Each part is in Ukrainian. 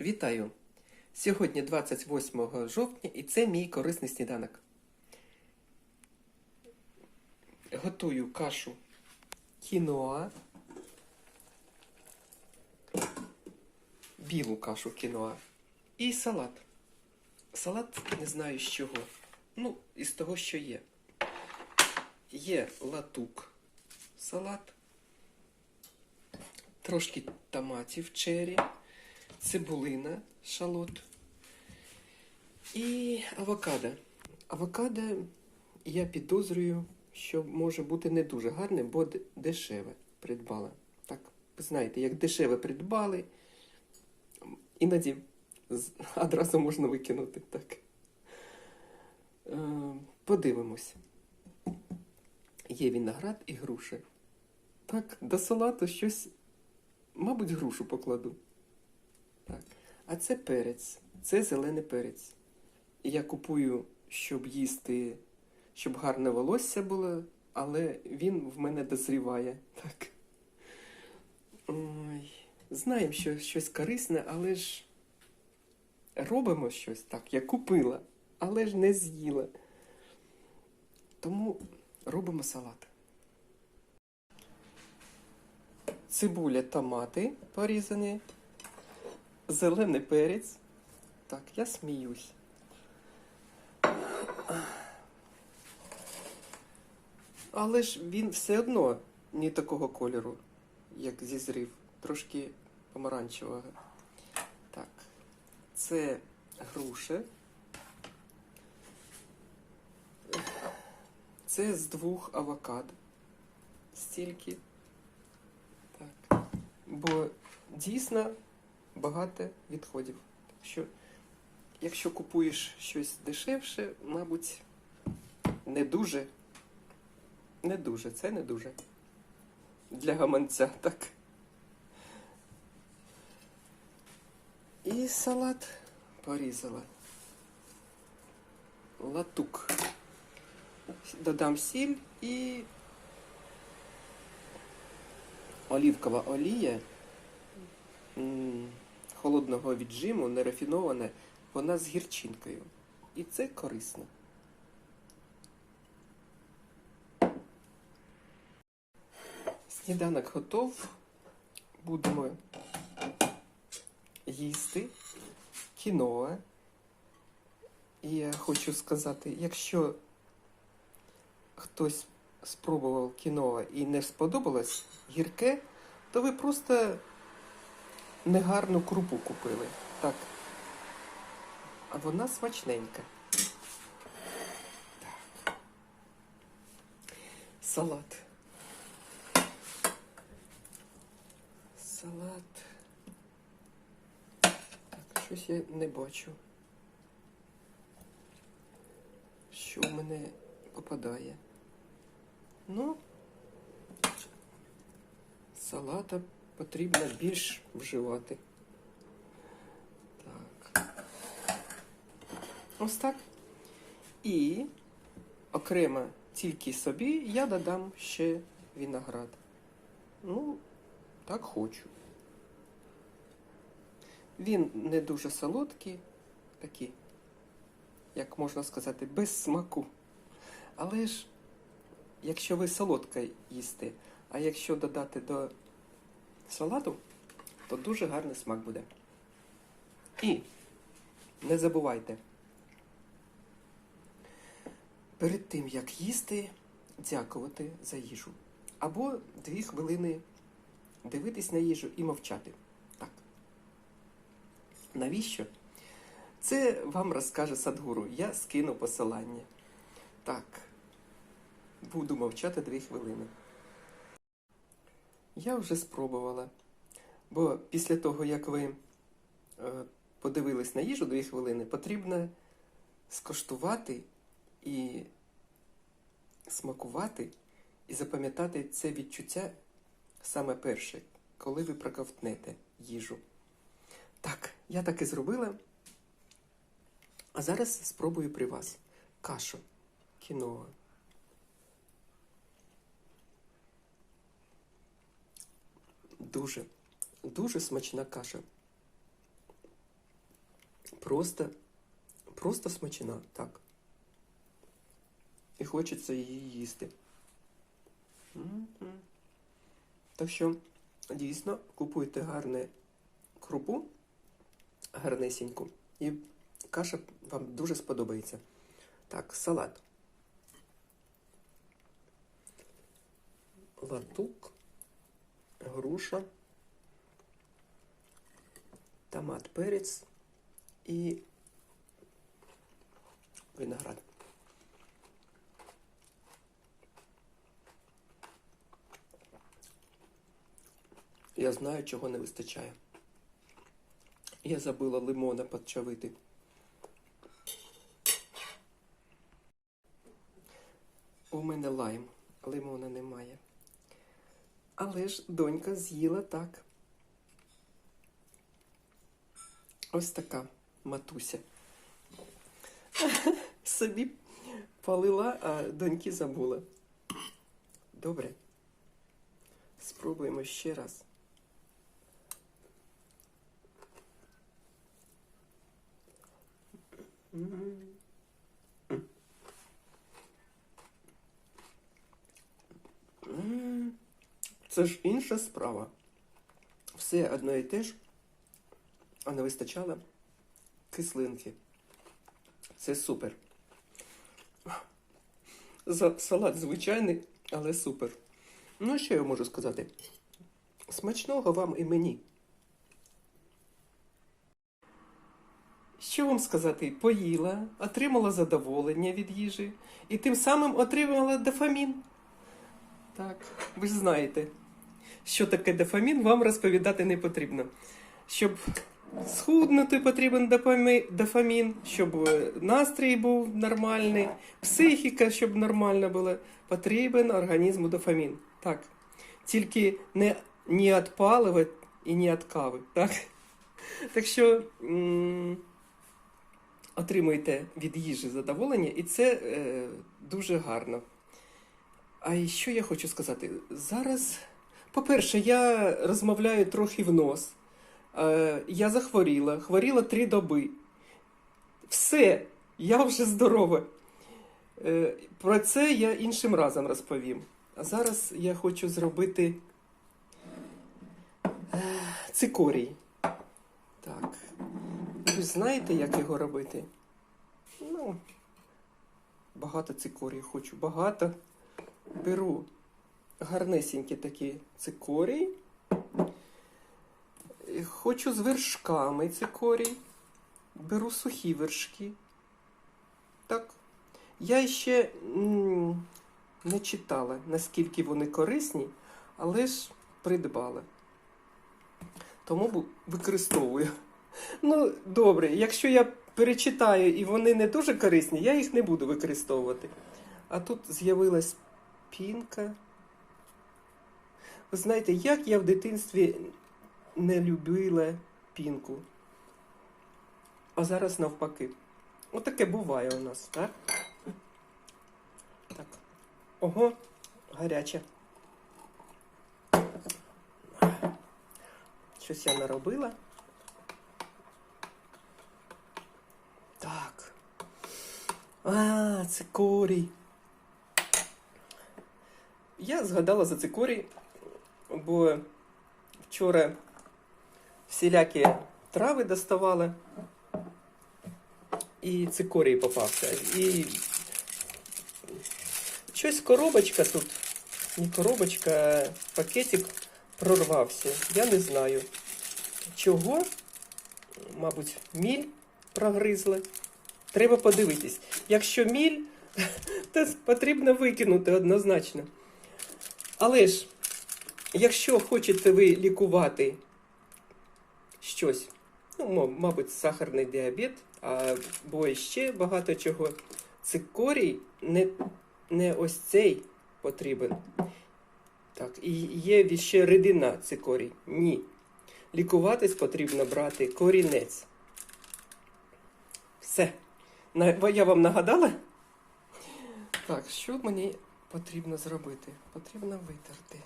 Вітаю! Сьогодні 28 жовтня і це мій корисний сніданок. Готую кашу кіноа. Білу кашу кіноа. І салат. Салат не знаю з чого. Ну, із того, що є. Є латук салат, трошки томатів чері, цибулина, шалот і авокадо. Авокадо я підозрюю, що може бути не дуже гарне, бо дешеве придбала. Так, знаєте, як дешеве придбали, іноді одразу можна викинути. Так. Е, подивимось. Є виноград і груші. Так, до салату щось, мабуть, грушу покладу. Так. А це перець. Це зелений перець. Я купую, щоб їсти, щоб гарне волосся було, але він в мене дозріває. Так. Ой. Знаємо, що щось корисне, але ж робимо щось так. Я купила, але ж не з'їла. Тому робимо салат. Цибуля, томати порізані, зелений перець. Так, я сміюсь. Але ж він все одно не такого кольору, як зізрів, трошки помаранчевого. Так, це груша. Це з двох авокадо. Стільки. Так. Бо дійсно багато відходів. Так що, якщо купуєш щось дешевше, мабуть, не дуже. Не дуже, це не дуже. Для гаманця, так. І салат порізала. Латук. Додам сіль і олівкова олія холодного віджиму, нерафінована, вона з гірчинкою. І це корисно. Сніданок готов. Будемо їсти кіноа. І я хочу сказати, якщо хтось спробував кіно і не сподобалось гірке, то ви просто негарну крупу купили. Так. А вона смачненька. Так. Салат. Салат. Так, щось я не бачу. Що в мене попадає? Ну, салата потрібно більш вживати. Так. Ось так. І окремо тільки собі я додам ще виноград. Ну, так хочу. Він не дуже солодкий, такий, як можна сказати, без смаку. Але ж якщо ви солодке їсте, а якщо додати до салату, то дуже гарний смак буде. І не забувайте, перед тим як їсти, дякувати за їжу. Або дві хвилини дивитись на їжу і мовчати. Так. Навіщо? Це вам розкаже Садгуру. Я скину посилання. Так. Буду мовчати дві хвилини. Я вже спробувала. Бо після того, як ви е, подивились на їжу дві хвилини, потрібно скоштувати і смакувати, і запам'ятати це відчуття саме перше, коли ви проковтнете їжу. Так, я так і зробила. А зараз спробую при вас кашу кіноа. Дуже, дуже смачна каша. просто, просто смачна, так. І хочеться її їсти. Так що, дійсно, купуйте гарне крупу, гарнесеньку, і каша вам дуже сподобається. Так, салат. Латук, груша, томат, перець і виноград. Я знаю, чого не вистачає. Я забула лимона подчавити. У мене лайм, лимона немає. Але ж донька з'їла так. Ось така матуся. Собі палила, а доньки забула. Добре. Спробуємо ще раз. М. Це ж інша справа. Все одно і те ж, а не вистачало кислинки. Це супер. За салат звичайний, але супер. Ну, що я можу сказати? Смачного вам і мені. Що вам сказати? Поїла, отримала задоволення від їжі і тим самим отримала дофамін. Так, ви ж знаєте, що таке дофамін, вам розповідати не потрібно. Щоб схуднути, потрібен дофамін, щоб е, настрій був нормальний, психіка, щоб нормальна була, потрібен організму дофамін. Так. Тільки не, не від палива і не від кави. Так, так що м- отримуйте від їжі задоволення, і це е, дуже гарно. А що я хочу сказати? Зараз, по-перше, я розмовляю трохи в нос. Е, я захворіла, хворіла три доби. Все, я вже здорова. Е, про це я іншим разом розповім. А зараз я хочу зробити е, цикорій. Так. Ви знаєте, як його робити? Ну, багато цикорій хочу, багато беру гарнесенькі такі цикорії. І Хочу з вершками цикорій. Беру сухі вершки. Так. Я ще не читала, наскільки вони корисні, але ж придбала. Тому використовую. Ну, добре, якщо я перечитаю і вони не дуже корисні, я їх не буду використовувати. А тут з'явилась пінка. Ви знаєте, як я в дитинстві не любила пінку. А зараз навпаки. Отаке буває у нас, так? Так. Ого, гаряче. Щось я наробила. Так. А, цикорій. Я згадала за цикорій, бо вчора всілякі трави доставала, і цикорій попався. І щось коробочка тут, не коробочка, а пакетик прорвався. Я не знаю чого. Мабуть, міль прогризли. Треба подивитись. Якщо міль, то потрібно викинути однозначно. Але ж, якщо хочете ви лікувати щось, ну, мабуть, сахарний діабет, або ще багато чого, цикорій не, не ось цей потрібен. Так, і є ще рідина цикорій. Ні. Лікуватись потрібно брати корінець. Все. Я вам нагадала? Так, що мені потрібно зробити? Потрібно витерти.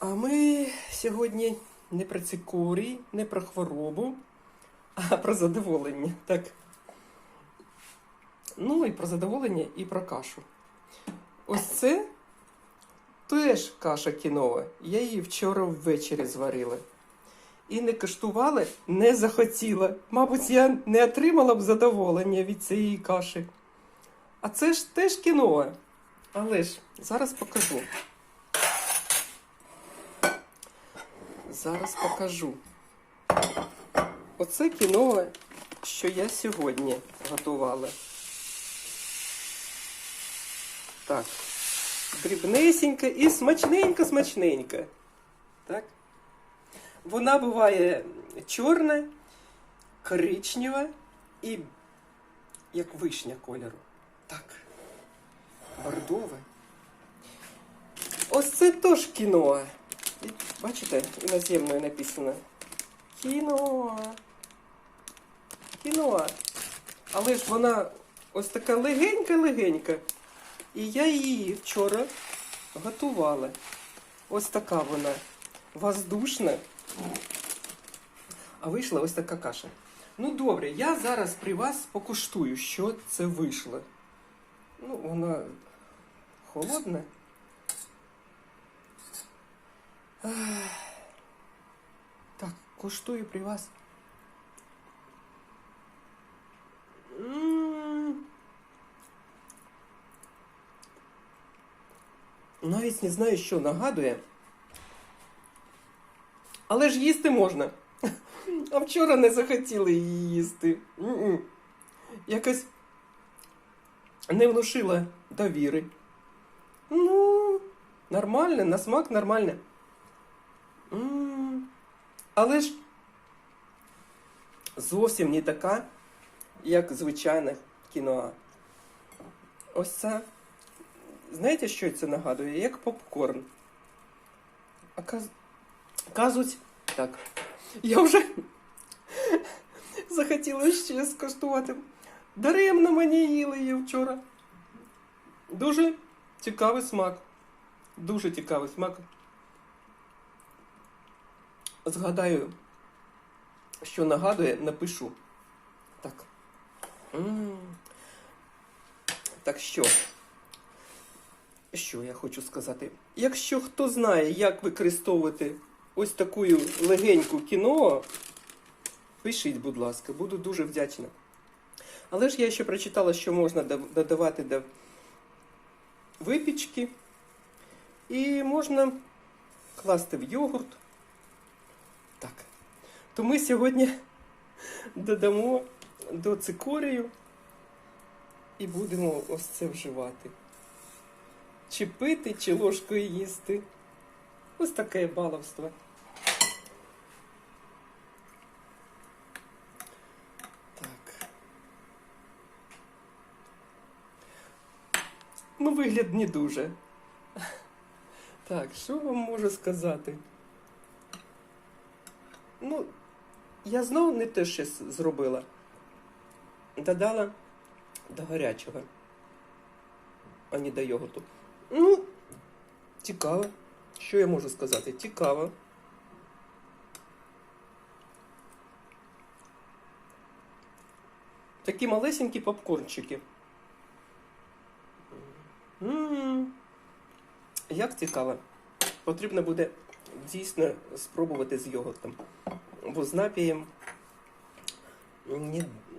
А ми сьогодні не про цикорій, не про хворобу, а про задоволення. Так. Ну і про задоволення, і про кашу. Ось це теж каша кінова. Я її вчора ввечері зварила. І не каштувала, не захотіла. Мабуть, я не отримала б задоволення від цієї каші. А це ж теж кіноа. Але ж зараз покажу. Зараз покажу. Оце кіно, що я сьогодні готувала. Так. Дрібнесенька і смачненька-смачненька. Так. Вона буває чорна, коричнева і як вишня кольору. Так. Бордове. Ось це теж кіно. Бачите, іноземною написано. Кіно. Кіно. Але ж вона ось така легенька-легенька. І я її вчора готувала. Ось така вона воздушна. А вийшла ось така каша. Ну добре, я зараз при вас покуштую, що це вийшло. Ну, вона холодна. Так, куштую при вас. Навіть не знаю, що нагадує. Але ж їсти можна. А вчора не захотіли її їсти. Якось не внушила довіри. Ну, нормально, на смак нормально. Але ж зовсім не така, як звичайне кіно. Ось це. Знаєте, що це нагадує? Як попкорн. А каз... кажуть, так. Я вже захотіла ще скуштувати. Даремно мені їли її вчора. Дуже цікавий смак. Дуже цікавий смак. Згадаю, що нагадує, напишу. Так. Так що? Що я хочу сказати? Якщо хто знає, як використовувати ось таку легеньку кіно, пишіть, будь ласка, буду дуже вдячна. Але ж я ще прочитала, що можна додавати до випічки. І можна класти в йогурт. То ми сьогодні додамо до цикорію і будемо ось це вживати. Чи пити, чи ложкою їсти. Ось таке баловство. Так. Ну, вигляд не дуже. Так, що вам можу сказати? Ну, я знову не те щось зробила. Додала до гарячого, а не до йогурту. Ну, цікаво. Що я можу сказати? Цікаво. Такі малесенькі попкорнчики. М, Як цікаво. Потрібно буде дійсно спробувати з йогуртом. З напієм.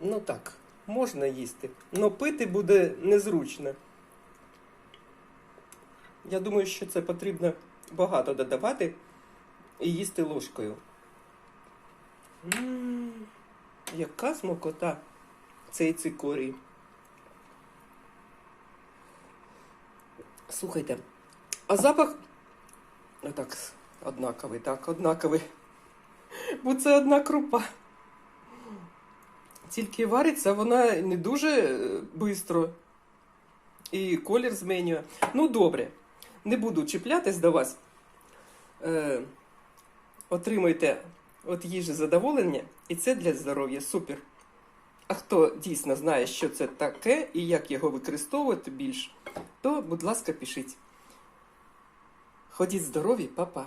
Ну так, можна їсти. але пити буде незручно. Я думаю, що це потрібно багато додавати і їсти ложкою. М, Яка смакота цей цикорій. Слухайте, а запах ну так, однаковий, так, однаковий. Бо це одна крупа. Тільки вариться вона не дуже швидко. І колір змінює. Ну, добре, не буду чіплятись до вас. Е, отримуйте от їжі задоволення, і це для здоров'я супер. А хто дійсно знає, що це таке і як його використовувати більш, то, будь ласка, пишіть. Ходіть здорові, па-па.